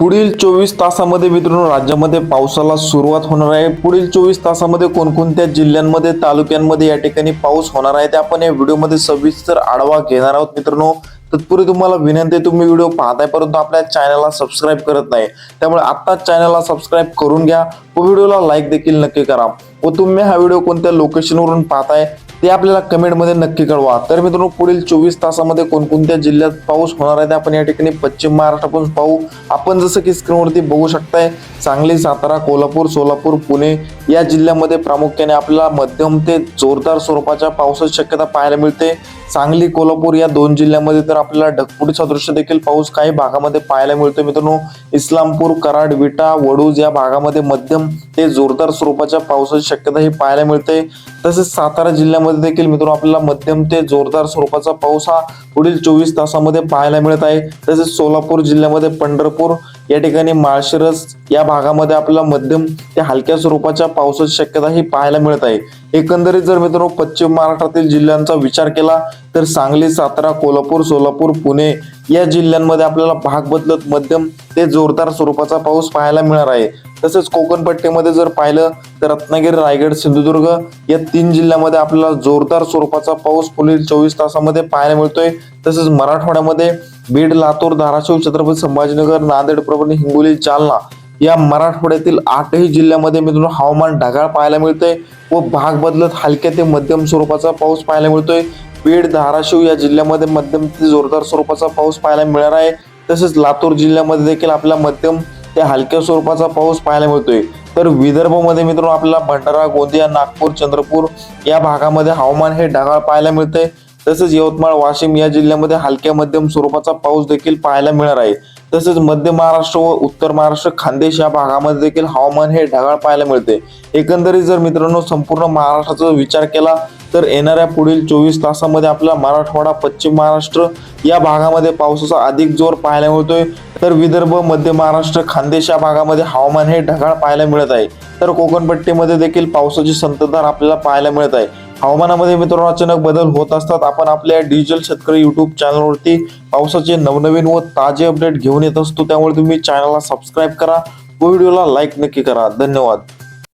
पुढील चोवीस तासामध्ये मित्रांनो राज्यामध्ये पावसाला सुरुवात होणार आहे. पुढील चोवीस तासामध्ये कोणकोणत्या जिल्ह्यांमध्ये तालुक्यांमध्ये या ठिकाणी पाऊस होणार आहे ते आपण या व्हिडिओमध्ये सविस्तर आढावा घेणार आहोत मित्रांनो. तत्पूर्वी तुम्हाला विनंती तुम्ही व्हिडिओ पाहताय परंतु आपल्या चॅनलला सबस्क्राईब करत नाही. त्यामुळे आत्ताच चॅनलला सबस्क्राईब करून घ्या. व व्हिडिओला लाईक देखील नक्की करा. व तुम्ही हा व्हिडिओ कोणत्या लोकेशनवरून पाहताय ते आपल्याला कमेंटमध्ये नक्की कळवा. तर मित्रांनो पुढील चोवीस तासामध्ये कोणकोणत्या जिल्ह्यात पाऊस होणार आहे ते आपण या ठिकाणी पश्चिम महाराष्ट्रापासून पाहू. आपण जसं की स्क्रीनवरती बघू शकताय सांगली सातारा कोल्हापूर सोलापूर पुणे या जिल्ह्यामध्ये प्रामुख्याने आपल्याला मध्यम ते जोरदार स्वरूपाच्या पावसाची शक्यता पाहायला मिळते. सांगली कोल्हापूर या दोन जिल्ह्यामध्ये तर आपल्याला ढगफुटीचा दृश्य देखील पाऊस काही भागामध्ये पाहायला मिळतो मित्रांनो इस्लामपूर कराड विटा वडूज या भागामध्ये मध्यम ते जोरदार स्वरूपाच्या पावसाची शक्यता ही पाहायला मिळते. तसेच सातारा जिल्ह्यामध्ये देखील मित्रांनो आपल्याला मध्यम ते जोरदार स्वरूपाचा पाऊस हा पुढील चोवीस तासामध्ये पाहायला मिळत आहे. तसेच सोलापूर जिल्ह्यामध्ये पंढरपूर या ठिकाणी माळशिरस या भागामध्ये आपल्याला मध्यम ते हलक्या स्वरूपाच्या पावसाची शक्यता ही पाहायला मिळत आहे. एकंदरीत जर मित्रांनो पश्चिम महाराष्ट्रातील जिल्ह्यांचा विचार केला तर सांगली सातारा कोल्हापूर सोलापूर पुणे या जिल्ह्यांमध्ये आपल्याला भाग बदलत मध्यम ते जोरदार स्वरूपाचा पाऊस पाहायला मिळणार आहे. तसेच कोकण पट्टीमध्ये जर पाहिलं तर रत्नागिरी रायगड सिंधुदुर्ग या तीन जिल्ह्यामध्ये आपल्याला जोरदार स्वरूपाचा पाऊस पुढील चोवीस तासामध्ये पाहायला मिळतोय. तसेच मराठवाड्यामध्ये बीड लातूर धाराशिव छत्रपती संभाजीनगर नांदेड परभणी हिंगोली जालना या मराठवाड्यातील आठही जिल्ह्यामध्ये मित्रांनो हवामान ढगाळ पाहायला मिळतंय व भाग बदलत हलक्या ते मध्यम स्वरूपाचा पाऊस पाहायला मिळतोय. बीड धाराशिव या जिल्ह्यामध्ये मध्यम ते जोरदार स्वरूपाचा पाऊस पाहायला मिळणार आहे. तसेच लातूर जिल्ह्यामध्ये देखील आपल्याला मध्यम ते हलक्या स्वरूपाचा पाऊस पाहायला मिळतोय. तर विदर्भमध्ये मित्रांनो आपल्याला भंडारा गोंदिया नागपूर चंद्रपूर या भागामध्ये हवामान हे ढगाळ पाहायला मिळतंय. तसेच यवतमाळ वाशिम या जिल्ह्यामध्ये हलक्या मध्यम स्वरूपाचा पाऊस देखील पाहायला मिळणार आहे. तसेच मध्य महाराष्ट्र व उत्तर महाराष्ट्र खानदेश या भागामध्ये देखील हवामान हे ढगाळ पाहायला मिळते. एकंदरीत जर मित्रांनो संपूर्ण महाराष्ट्राचा विचार केला तर येणाऱ्या पुढील चोवीस तासामध्ये आपला मराठवाडा पश्चिम महाराष्ट्र या भागामध्ये पावसाचा अधिक जोर पाहायला मिळतोय. तर विदर्भ मध्य महाराष्ट्र खानदेश या भागामध्ये हवामान हे ढगाळ पाहायला मिळत आहे. तर कोकणपट्टीमध्ये देखील पावसाची संततधार आपल्याला पाहायला मिळत आहे. हवामानामध्ये मित्रांनो अचानक बदल होत असतात. आपण आपल्या डिजिटल शेतकरी युट्यूब चॅनलवरती पावसाचे नवनवीन व ताजे अपडेट घेऊन येत असतो. त्यामुळे तुम्ही चॅनलला सबस्क्राईब करा व व्हिडिओला लाईक नक्की करा. धन्यवाद.